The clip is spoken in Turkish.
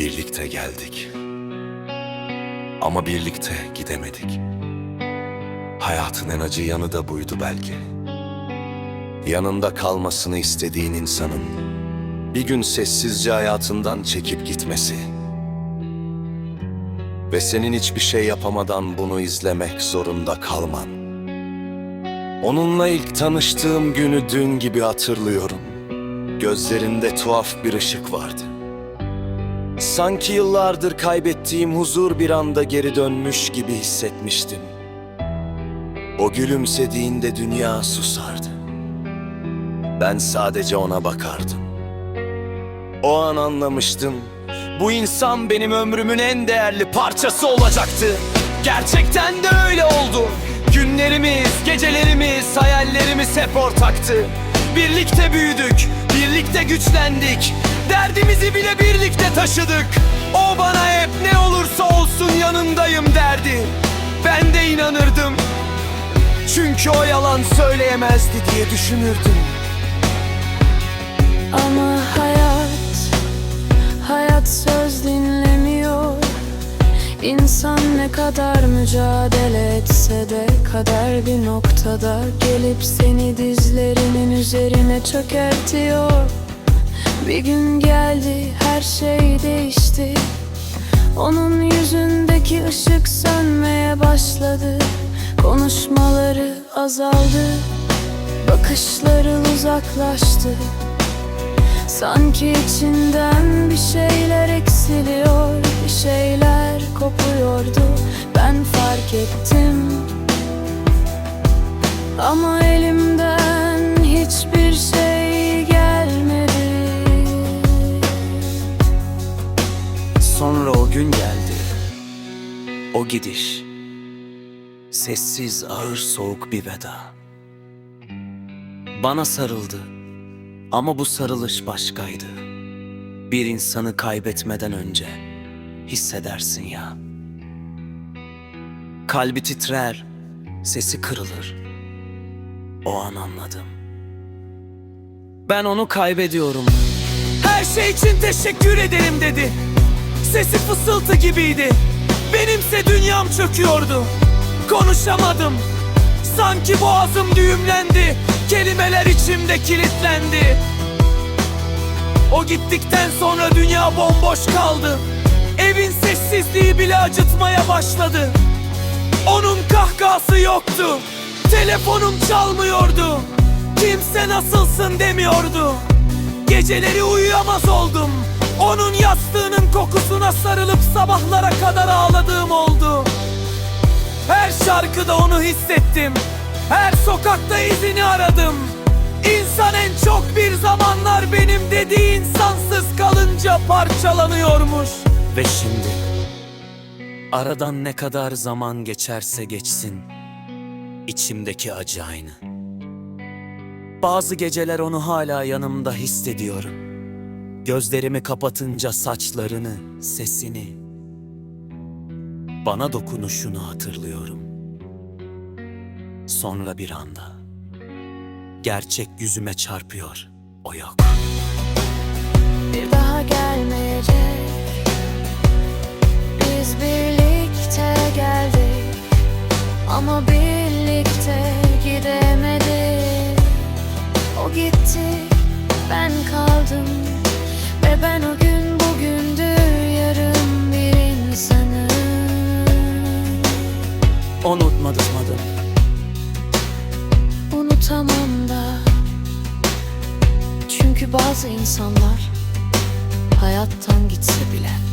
Birlikte geldik. Ama birlikte gidemedik. Hayatın en acı yanı da buydu belki. Yanında kalmasını istediğin insanın bir gün sessizce hayatından çekip gitmesi. Ve senin hiçbir şey yapamadan bunu izlemek zorunda kalman. Onunla ilk tanıştığım günü dün gibi hatırlıyorum. Gözlerinde tuhaf bir ışık vardı. Sanki yıllardır kaybettiğim huzur bir anda geri dönmüş gibi hissetmiştim. O gülümsediğinde dünya susardı. Ben sadece ona bakardım. O an anlamıştım. Bu insan benim ömrümün en değerli parçası olacaktı. Gerçekten de öyle oldu. Günlerimiz, gecelerimiz, hayallerimiz hep ortaktı. Birlikte büyüdük, birlikte güçlendik. Derdimizi bile birlikte taşıdık. O bana hep ne olursa olsun yanındayım derdi. Ben de inanırdım. Çünkü o yalan söyleyemezdi diye düşünürdüm. Ama hayat, hayat söz dinlemiyor İnsan ne kadar mücadele etse de kader bir noktada Gelip seni dizlerinin üzerine çökertiyor Bir gün geldi her şey değişti. Onun yüzündeki ışık sönmeye başladı. Konuşmaları azaldı Bakışları uzaklaştı. Sanki içinden bir şeyler eksiliyor Bir şeyler kopuyordu. Ben fark ettim. Ama elimden O gidiş. Sessiz, ağır, soğuk bir veda. Bana sarıldı. Ama bu sarılış başkaydı. Bir insanı kaybetmeden önce hissedersin ya. Kalbi titrer, sesi kırılır. O an anladım. Ben onu kaybediyorum. Her şey için teşekkür ederim dedi. Sesi fısıltı gibiydi. Benimse dünyam çöküyordu. Konuşamadım. Sanki boğazım düğümlendi. Kelimeler içimde kilitlendi. O gittikten sonra dünya bomboş kaldı. Evin sessizliği bile acıtmaya başladı. Onun kahkahası yoktu. Telefonum çalmıyordu. Kimse nasılsın demiyordu. Geceleri uyuyamaz oldum. Onun yastığının kokusuna sarılıp sabahlara kadar ağladığım oldu. Her şarkıda onu hissettim. Her sokakta izini aradım. İnsan en çok bir zamanlar benim dediği insansız kalınca parçalanıyormuş. Ve şimdi aradan ne kadar zaman geçerse geçsin içimdeki acı aynı. Bazı geceler onu hala yanımda hissediyorum. Gözlerimi kapatınca saçlarını, sesini, bana dokunuşunu hatırlıyorum. Sonra bir anda gerçek yüzüme çarpıyor. O yok. Bir daha gelmeyecek Biz birlikte geldik Ama birlikte gidemedik O gitti ben kaldım ben o gün bugündür yarım bir insanım Unutmadım. Unutamam da Çünkü bazı insanlar Hayattan gitse bile